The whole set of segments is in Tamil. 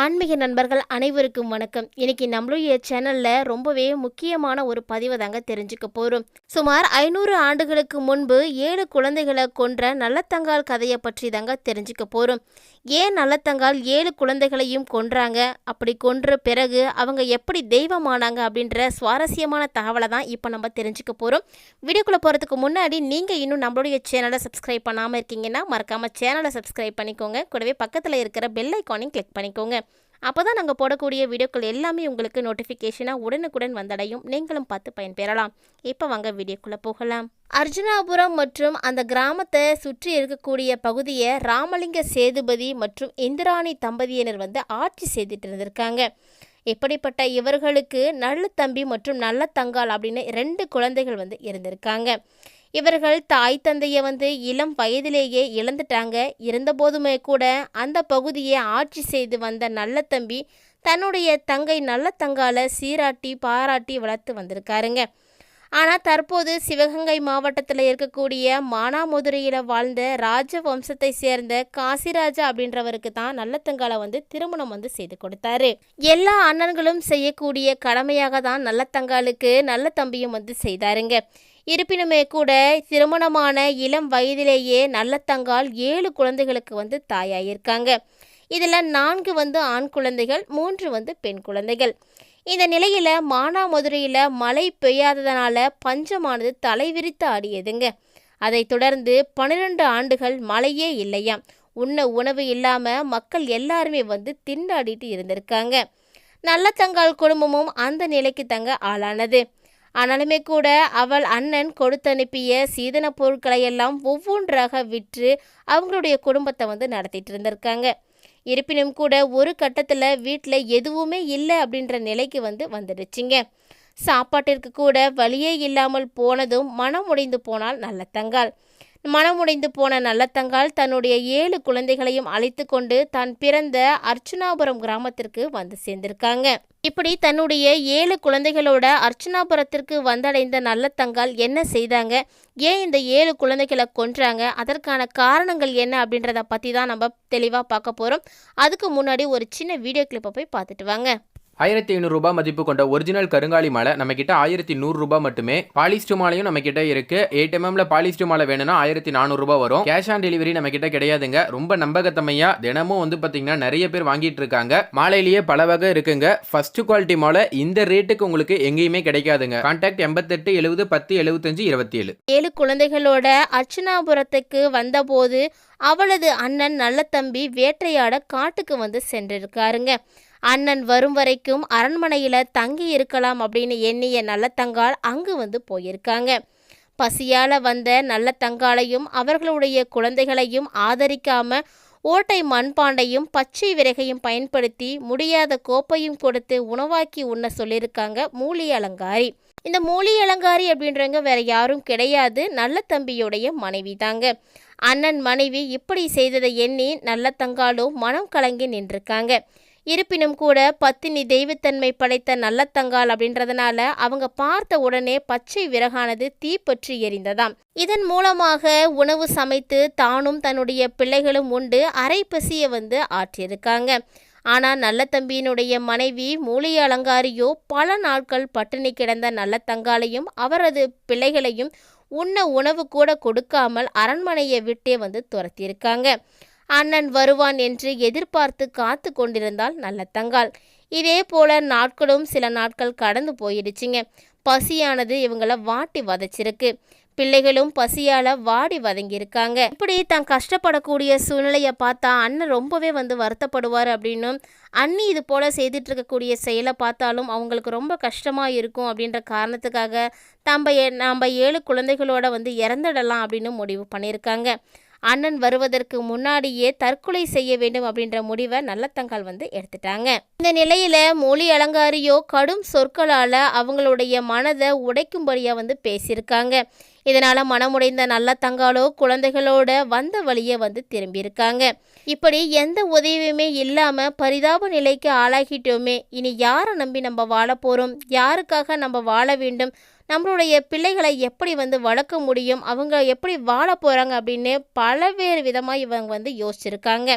ஆன்மீக நண்பர்கள் அனைவருக்கும் வணக்கம். இன்னைக்கு நம்மளுடைய சேனல்ல ரொம்பவே முக்கியமான ஒரு பதிவை தாங்க தெரிஞ்சுக்க போறோம். சுமார் ஐநூறு ஆண்டுகளுக்கு முன்பு ஏழு குழந்தைகளை கொன்ற நல்லத்தங்கால் கதையை பற்றி தாங்க தெரிஞ்சுக்க போறோம். ஏன் நல்லத்தங்கால் ஏழு குழந்தைகளையும் கொன்றாங்க? அப்படி கொன்ற பிறகு அவங்க எப்படி தெய்வமானாங்க அப்படின்ற சுவாரஸ்யமான தகவலை தான் இப்போ நம்ம தெரிஞ்சுக்க போறோம். வீடியோக்குள்ள போறதுக்கு முன்னாடி நீங்க இன்னும் நம்மளுடைய சேனலை சப்ஸ்கிரைப் பண்ணாமல் இருக்கீங்கன்னா மறக்காம சேனலை சப்ஸ்கிரைப் பண்ணிக்கோங்க. கூடவே பக்கத்தில் இருக்கிற பெல் ஐக்கானையும் கிளிக் பண்ணிக்கோங்க. அப்போ தான் நாங்கள் போடக்கூடிய வீடியோக்கள் எல்லாமே உங்களுக்கு நோட்டிஃபிகேஷனாக உடனுக்குடன் வந்தடையும். நீங்களும் பார்த்து பயன்பெறலாம். இப்போ வாங்க வீடியோக்குள்ளே போகலாம். அர்ஜுனாபுரம் மற்றும் அந்த கிராமத்தை சுற்றி இருக்கக்கூடிய பகுதியை ராமலிங்க சேதுபதி மற்றும் இந்திராணி தம்பதியினர் வந்து ஆட்சி செய்துட்டு இருந்திருக்காங்க. இப்படிப்பட்ட இவர்களுக்கு நல்ல தம்பி மற்றும் நல்ல தங்கால் அப்படின்னு ரெண்டு குழந்தைகள் வந்து இருந்திருக்காங்க. இவர்கள் தாய் தந்தையை வந்து இளம் வயதிலேயே இழந்துட்டாங்க. இருந்தபோதுமே கூட அந்த பகுதியை ஆட்சி செய்து வந்த நல்ல தம்பி தன்னுடைய தங்கை நல்ல தங்கால சீராட்டி பாராட்டி வளர்த்து வந்திருக்காருங்க. ஆனால் தற்போது சிவகங்கை மாவட்டத்தில் இருக்கக்கூடிய மானாமதுரையில் வாழ்ந்த ராஜ வம்சத்தை சேர்ந்த காசிராஜா அப்படின்றவருக்கு தான் நல்லத்தங்கால வந்து திருமணம் வந்து செய்து கொடுத்தாரு. எல்லா அண்ணன்களும் செய்யக்கூடிய கடமையாக தான் நல்லத்தங்காலுக்கு நல்ல தம்பியும் வந்து செய்தாருங்க. இருப்பினுமே கூட திருமணமான இளம் வயதிலேயே நல்லத்தங்கால் ஏழு குழந்தைகளுக்கு வந்து தாயாயிருக்காங்க. இதில் நான்கு வந்து ஆண் குழந்தைகள் மூன்று வந்து பெண் குழந்தைகள். இந்த நிலையில் மானாமதுரையில் மழை பெய்யாததனால பஞ்சமானது தலைவிரித்து ஆடியதுங்க. அதைத் தொடர்ந்து பன்னிரண்டு ஆண்டுகள் மழையே இல்லையாம் உண்ண உணவு இல்லாமல் மக்கள் எல்லாருமே வந்து திண்டாடிட்டு இருந்திருக்காங்க. நல்லத்தங்கால் குடும்பமும் அந்த நிலைக்கு தங்க ஆளானது. ஆனாலுமே கூட அவள் அண்ணன் கொடுத்தனுப்பிய சீதன பொருட்களை எல்லாம் ஒவ்வொன்றாக விற்று அவங்களுடைய குடும்பத்தை வந்து நடத்திட்டு இருந்திருக்காங்க. இருப்பினும் கூட ஒரு கட்டத்தில் வீட்டில் எதுவுமே இல்லை அப்படின்ற நிலைக்கு வந்து வந்துடுச்சுங்க. சாப்பாட்டிற்கு கூட வழியே இல்லாமல் போனதும் மனம் உடைந்து போனால் நல்ல தங்கால் மனமுடைந்து போன நல்லத்தங்கால் தன்னுடைய ஏழு குழந்தைகளையும் அழைத்து கொண்டு தான் பிறந்த அர்ச்சுனாபுரம் கிராமத்திற்கு வந்து சேர்ந்திருக்காங்க. இப்படி தன்னுடைய ஏழு குழந்தைகளோட அர்ச்சனாபுரத்திற்கு வந்தடைந்த நல்லத்தங்கால் என்ன செய்தாங்க? ஏன் இந்த ஏழு குழந்தைகளை கொன்றாங்க? அதற்கான காரணங்கள் என்ன அப்படின்றத பற்றி தான் நம்ம தெளிவாக பார்க்க போகிறோம் அதுக்கு முன்னாடி ஒரு சின்ன வீடியோ கிளிப்பை போய் பார்த்துட்டு வாங்க. ஆயிரத்தி ஐநூறுரூபா மதிப்பு கொண்ட ஒரிஜினல் கருங்காலி மாலை நம்ம கிட்ட ஆயிரத்தி நூறுரூபா மட்டுமே. பாலிஸ்டர் மாலையும் நம்ம கிட்ட இருக்கு எயிட் எம்எம்ல பாலிஸ்டர் மாலை வேணும்னா ஆயிரத்தி நானூறுரூபா வரும். கேஷ் ஆன் டெலிவரி நம்ம கிட்ட கிடையாதுங்க. ரொம்ப நம்பகத்தமையா தினமும் வந்து பாத்தீங்கன்னா நிறைய பேர் வாங்கிட்டு இருக்காங்க. மாலையிலேயே பல வகை இருக்குங்க. ஃபர்ஸ்ட் குவாலிட்டி மாலை இந்த ரேட்டுக்கு உங்களுக்கு எங்கேயுமே கிடைக்காதுங்க. கான்டாக்ட் எண்பத்தெட்டு எழுபது பத்து எழுபத்தஞ்சு இருபத்தி ஏழு ஏழு குழந்தைகளோட அர்ச்சனாபுரத்துக்கு வந்தபோது அவளது அண்ணன் நல்ல தம்பி வேட்டையாட காட்டுக்கு வந்து சென்றிருக்காருங்க. அண்ணன் வரும் வரைக்கும் அரண்மனையில் தங்கி இருக்கலாம் அப்படின்னு எண்ணிய நல்லத்தங்கால் அங்கு வந்து போயிருக்காங்க. பசியால் வந்த நல்லத்தங்காலையும் அவர்களுடைய குழந்தைகளையும் ஆதரிக்காம ஓட்டை மண்பாண்டையும் பச்சை விறகையும் பயன்படுத்தி முடியாத கோப்பையும் கொடுத்து உணவாக்கி உண்ண சொல்லியிருக்காங்க மூலி அலங்காரி. இந்த மூலி அலங்காரி அப்படின்றவங்க வேற யாரும் கிடையாது. நல்ல தம்பியுடைய மனைவி தாங்க அண்ணன் மனைவி இப்படி செய்ததை எண்ணி நல்ல தங்காலும் மனம் கலங்கி நின்றுருக்காங்க. இருப்பினும் கூட பத்தினி தெய்வத்தன்மை படைத்த நல்லத்தங்கால் அப்படின்றதுனால அவங்க பார்த்த உடனே பச்சை விறகானது தீப்பற்றி எரிந்ததாம். இதன் மூலமாக உணவு சமைத்து தானும் தன்னுடைய பிள்ளைகளும் உண்டு அரை பசியை வந்து ஆற்றியிருக்காங்க. ஆனால் நல்ல தம்பியினுடைய மனைவி மூலிகை அலங்காரியோ பல நாட்கள் பட்டினி கிடந்த நல்ல தங்காலையும் அவரது பிள்ளைகளையும் உண்ண உணவு கூட கொடுக்காமல் அரண்மனையை விட்டே வந்து துரத்தியிருக்காங்க. அண்ணன் வருவான் என்று எதிர்பார்த்து காத்து கொண்டிருந்தால் நல்ல தங்கால் இதே போல நாட்களும் சில நாட்கள் கடந்து போயிடுச்சுங்க. பசியானது இவங்கள வாட்டி வதச்சிருக்கு. பிள்ளைகளும் பசியால வாடி வதங்கியிருக்காங்க. இப்படி தான் கஷ்டப்படக்கூடிய சூழ்நிலையை பார்த்தா அண்ணன் ரொம்பவே வந்து வருத்தப்படுவார் அப்படின்னும் அண்ணி இது போல செய்துட்டு இருக்கக்கூடிய செயலை பார்த்தாலும் அவங்களுக்கு ரொம்ப கஷ்டமா இருக்கும் அப்படின்ற காரணத்துக்காக நம்ம நம்ம ஏழு குழந்தைகளோட வந்து இறந்துடலாம் அப்படின்னு முடிவு பண்ணியிருக்காங்க. அண்ணன் வருவதற்கு முன்னாடியே தற்கொலை செய்ய வேண்டும் அப்படின்ற முடிவை நல்லத்தங்கால் வந்து எடுத்துட்டாங்க. இந்த நிலையில மொழி அலங்காரியோ கடும் சொற்களால அவங்களுடைய மனதை உடைக்கும்படியா வந்து பேசியிருக்காங்க. இதனால மனமுடைந்த நல்ல தங்காலோ குழந்தைகளோட வந்த வழியை வந்து திரும்பியிருக்காங்க. இப்படி எந்த உதவியுமே இல்லாம பரிதாப நிலைக்கு ஆளாகிட்டோமே. இனி யாரை நம்பி நம்ம வாழ போறோம்? யாருக்காக நம்ம வாழ வேண்டும்? நம்மளுடைய பிள்ளைகளை எப்படி வந்து வளர்க்க முடியும்? அவங்க எப்படி வாழ போகிறாங்க அப்படின்னு பலவேறு விதமாக இவங்க வந்து யோசிச்சிருக்காங்க.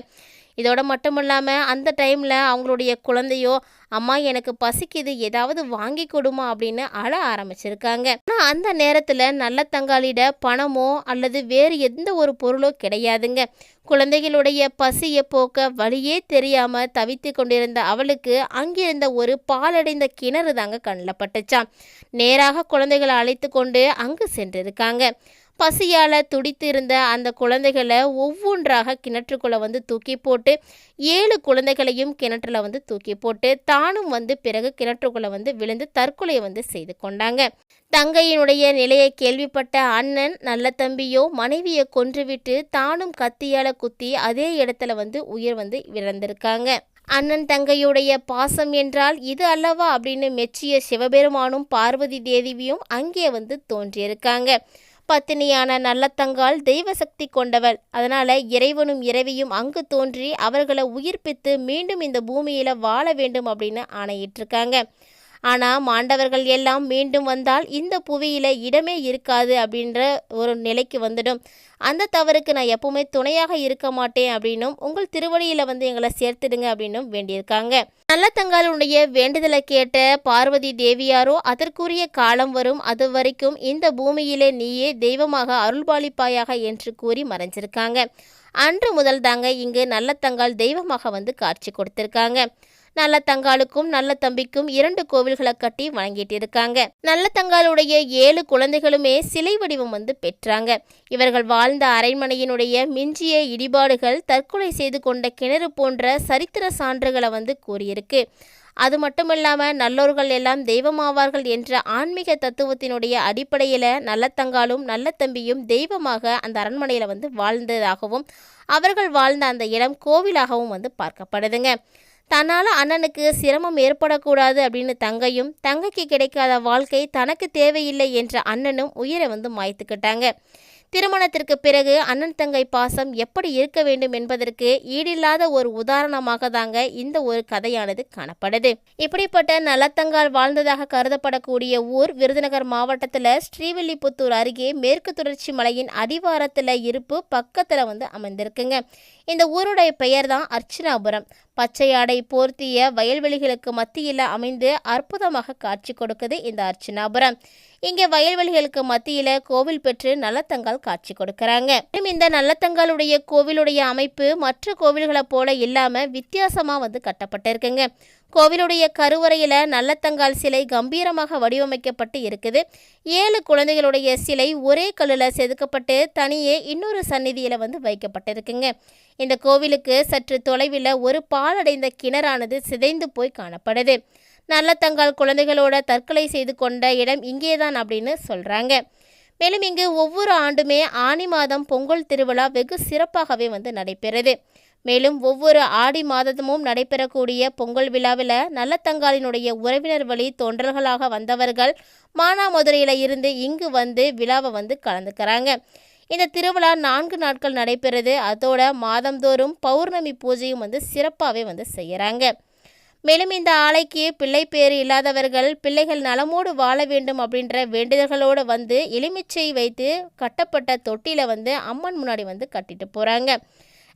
இதோட மட்டும் இல்லாமல் அந்த டைமில் அவங்களுடைய குழந்தையோ அம்மா எனக்கு பசிக்குது ஏதாவது வாங்கி கொடுமா? அப்படின்னு அழ ஆரம்பிச்சிருக்காங்க. ஆனால் அந்த நேரத்தில் நல்ல தங்காளிட பணமோ அல்லது வேறு எந்த ஒரு பொருளோ கிடையாதுங்க. குழந்தைகளுடைய பசியை போக்க வழியே தெரியாமல் தவித்து கொண்டிருந்த அவளுக்கு அங்கிருந்த ஒரு பாலடைந்த கிணறு தாங்க கண்ணில் பட்டுச்சாம். நேராக குழந்தைகளை அழைத்து கொண்டு அங்கு சென்றிருக்காங்க. பசியால் துடித்து இருந்த அந்த குழந்தைகளை ஒவ்வொன்றாக கிணற்றுக்குள்ளே வந்து தூக்கி போட்டு ஏழு குழந்தைகளையும் கிணற்றில் வந்து தூக்கி போட்டு தானும் வந்து பிறகு கிணற்றுக்குள்ளே வந்து விழுந்து தற்கொலையை வந்து செய்து கொண்டாங்க. தங்கையினுடைய நிலையை கேள்விப்பட்ட அண்ணன் நல்ல தம்பியோ மனைவியை கொன்றுவிட்டு தானும் கத்தியால் குத்தி அதே இடத்துல வந்து உயிர் வந்து விழந்திருக்காங்க அண்ணன் தங்கையுடைய பாசம் என்றால் இது அல்லவா அப்படின்னு மெச்சிய சிவபெருமானும் பார்வதி தேவியும் அங்கே வந்து தோன்றியிருக்காங்க. பத்தினியான நல்லத்தங்கால் தெய்வ சக்தி கொண்டவள் அதனால இறைவனும் இறைவியும் அங்கு தோன்றி அவர்களை உயிர்ப்பித்து மீண்டும் இந்த பூமியில வாழ வேண்டும் அப்படின்னு ஆணையிட்டிருக்காங்க. ஆனால் மாண்டவர்கள் எல்லாம் மீண்டும் வந்தால் இந்த புவியில் இடமே இருக்காது அப்படின்ற ஒரு நிலைக்கு வந்துடும். அந்த தவறுக்கு நான் எப்பவுமே துணையாக இருக்க மாட்டேன் அப்படின்னும் உங்கள் திருவடியில வந்து எங்களை சேர்த்துடுங்க அப்படின்னும் வேண்டியிருக்காங்க. நல்லத்தங்காலுடைய வேண்டுதலை கேட்ட பார்வதி தேவியாரோ அதற்குரிய காலம் வரும் அது வரைக்கும் இந்த பூமியிலே நீயே தெய்வமாக அருள்பாலிப்பாயாக என்று கூறி மறைஞ்சிருக்காங்க. அன்று முதல் தாங்க இங்கு நல்லத்தங்கால் தெய்வமாக வந்து காட்சி கொடுத்திருக்காங்க. நல்ல தங்காளுக்கும் நல்ல தம்பிக்கும் இரண்டு கோவில்களை கட்டி வழங்கிட்டு இருக்காங்க நல்ல தங்காளுடைய ஏழு குழந்தைகளுமே சிலை வடிவம் வந்து பெற்றாங்க. இவர்கள் வாழ்ந்த அரண்மனையினுடைய மிஞ்சிய இடிபாடுகள் தற்கொலை செய்து கொண்ட கிணறு போன்ற சரித்திர சான்றுகளை வந்து கூறியிருக்கு. அது மட்டும் இல்லாமல் நல்லோர்கள் எல்லாம் தெய்வமாவார்கள் என்ற ஆன்மீக தத்துவத்தினுடைய அடிப்படையில் நல்லத்தங்காலும் நல்ல தம்பியும் தெய்வமாக அந்த அரண்மனையில் வந்து வாழ்ந்ததாகவும் அவர்கள் வாழ்ந்த அந்த இடம் கோவிலாகவும் வந்து பார்க்கப்படுதுங்க. தன்னால் அண்ணனுக்கு சிரமம் ஏற்படக்கூடாது அப்படின்னு தங்கையும் தங்கைக்கு கிடைக்காத வாழ்க்கை தனக்கு தேவையில்லை என்ற அண்ணனும் உயிரை வந்து மாய்த்துக்கிட்டாங்க. திருமணத்திற்கு பிறகு அண்ணன் தங்கை பாசம் எப்படி இருக்க வேண்டும் என்பதற்கு ஈடில்லாத ஒரு உதாரணமாக தாங்க இந்த ஒரு கதையானது காணப்படுது. இப்படிப்பட்ட நலத்தங்கால் வாழ்ந்ததாக கருதப்படக்கூடிய ஊர் விருதுநகர் மாவட்டத்தில் ஸ்ரீவில்லிபுத்தூர் அருகே மேற்கு தொடர்ச்சி மலையின் அடிவாரத்தில் இருப்பு பக்கத்தில் வந்து அமைந்திருக்குங்க. இந்த ஊருடைய பெயர் தான் அர்ச்சனாபுரம். பச்சை ஆடை போர்த்திய வயல்வெளிகளுக்கு மத்தியில் அமைந்து அற்புதமாக காட்சி கொடுக்குது இந்த அர்ச்சனாபுரம். இங்கே வயல்வெளிகளுக்கு மத்தியில் கோவில் பெற்று நல்லத்தங்கால் காட்சி கொடுக்கிறாங்க. இந்த நல்லத்தங்காலுடைய கோவிலுடைய அமைப்பு மற்ற கோவில்களைப் போல இல்லாமல் வித்தியாசமாக வந்து கட்டப்பட்டிருக்குங்க. கோவிலுடைய கருவறையில் நல்லத்தங்கால் சிலை கம்பீரமாக வடிவமைக்கப்பட்டு இருக்குது. ஏழு குழந்தைகளுடைய சிலை ஒரே கல்லில் செதுக்கப்பட்டு தனியே இன்னொரு சந்நிதியில் வந்து வைக்கப்பட்டிருக்குங்க. இந்த கோவிலுக்கு சற்று தொலைவில் ஒரு பாலடைந்த கிணறானது சிதைந்து போய் காணப்படுது. நல்லத்தங்கால் குழந்தைகளோட தற்கொலை செய்து கொண்ட இடம் இங்கேதான் அப்படின்னு சொல்கிறாங்க மேலும் இங்கு ஒவ்வொரு ஆண்டுமே ஆனி மாதம் பொங்கல் திருவிழா வெகு சிறப்பாகவே வந்து நடைபெறுது. மேலும் ஒவ்வொரு ஆடி மாதமும் நடைபெறக்கூடிய பொங்கல் விழாவில் நல்லத்தங்காலினுடைய உறவினர் வழி தொண்டர்களாக வந்தவர்கள் மானாமதுரையில் இருந்து இங்கு வந்து விழாவை வந்து கலந்துக்கிறாங்க. இந்த திருவிழா நான்கு நாட்கள் நடைபெறுது. அதோட மாதந்தோறும் பௌர்ணமி பூஜையும் வந்து சிறப்பாகவே வந்து செய்கிறாங்க மேலும் இந்த ஆலைக்கு பிள்ளை பேறு இல்லாதவர்கள் பிள்ளைகள் நலமோடு வாழ வேண்டும் அப்படின்ற வேண்டுதல்களோடு வந்து எலுமிச்சை வைத்து கட்டப்பட்ட தொட்டியில் வந்து அம்மன் முன்னாடி வந்து கட்டிட்டு போகிறாங்க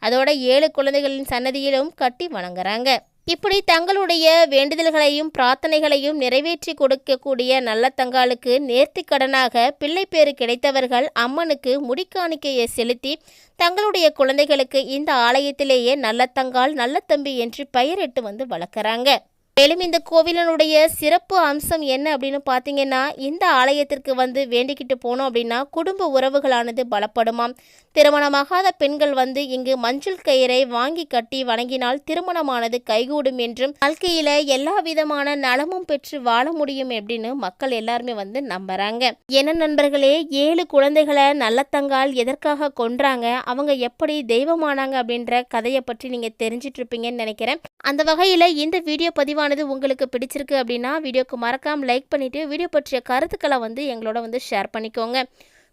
அதோட ஏழு குழந்தைகளின் சன்னதியிலும் கட்டி வணங்குறாங்க. இப்படி தங்களுடைய வேண்டுதல்களையும் பிரார்த்தனைகளையும் நிறைவேற்றி கொடுக்கக்கூடிய நல்ல தங்காளுக்கு நேர்த்திக் கடனாக பிள்ளைப்பேறு கிடைத்தவர்கள் அம்மனுக்கு முடிக்காணிக்கையை செலுத்தி தங்களுடைய குழந்தைகளுக்கு இந்த ஆலயத்திலேயே நல்ல தங்கால் நல்ல தம்பி என்று பெயரிட்டு வந்து வளர்க்குறாங்க. மேலும் இந்த கோவிலினுடைய சிறப்பு அம்சம் என்ன அப்படின்னு பார்த்தீங்கன்னா இந்த ஆலயத்திற்கு வந்து வேண்டிக்கிட்டு போனோம் அப்படின்னா குடும்ப உறவுகளானது பலப்படுமாம். திருமணமாகாத பெண்கள் வந்து இங்கு மஞ்சள் கயிறை வாங்கி கட்டி வணங்கினால் திருமணமானது கைகூடும் என்றும் வாழ்க்கையில எல்லா விதமான நலமும் பெற்று வாழ முடியும் அப்படின்னு மக்கள் எல்லாருமே வந்து நம்புறாங்க. என்ன நண்பர்களே ஏழு குழந்தைகளை நல்லத்தங்கால் எதற்காக கொன்றாங்க? அவங்க எப்படி தெய்வமானாங்க அப்படின்ற கதையை பற்றி நீங்க தெரிஞ்சிட்டு இருப்பீங்கன்னு நினைக்கிறேன். அந்த வகையில் இந்த வீடியோ வீடியோவானது உங்களுக்கு பிடிச்சிருக்கு அப்படின்னா வீடியோக்கு மறக்காமல் லைக் பண்ணிவிட்டு வீடியோ பற்றிய கருத்துக்களை வந்து எங்களோட வந்து ஷேர் பண்ணிக்கோங்க.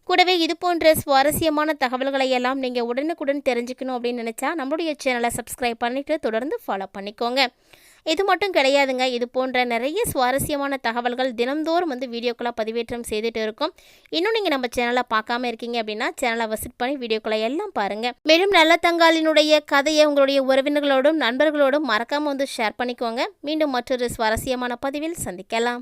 கூடவே இது போன்ற சுவாரஸ்யமான தகவல்களை எல்லாம் நீங்கள் உடனுக்குடன் தெரிஞ்சுக்கணும் அப்படின்னு நினச்சா நம்மளுடைய சேனலை சப்ஸ்கிரைப் பண்ணிவிட்டு தொடர்ந்து ஃபாலோ பண்ணிக்கோங்க. இது மட்டும் கிடையாதுங்க. இது போன்ற நிறைய சுவாரஸ்யமான தகவல்கள் தினம்தோறும் வந்து வீடியோக்களாக பதிவேற்றம் செய்துட்டு இருக்கும். இன்னும் நீங்கள் நம்ம சேனலை பார்க்காம இருக்கீங்க அப்படின்னா சேனலை விசிட் பண்ணி வீடியோக்களை எல்லாம் பாருங்கள் மேலும் நல்ல தங்காலினுடைய கதையை உங்களுடைய உறவினர்களோடும் நண்பர்களோடும் மறக்காமல் வந்து ஷேர் பண்ணிக்கோங்க. மீண்டும் மற்றொரு சுவாரஸ்யமான பதிவில் சந்திக்கலாம்.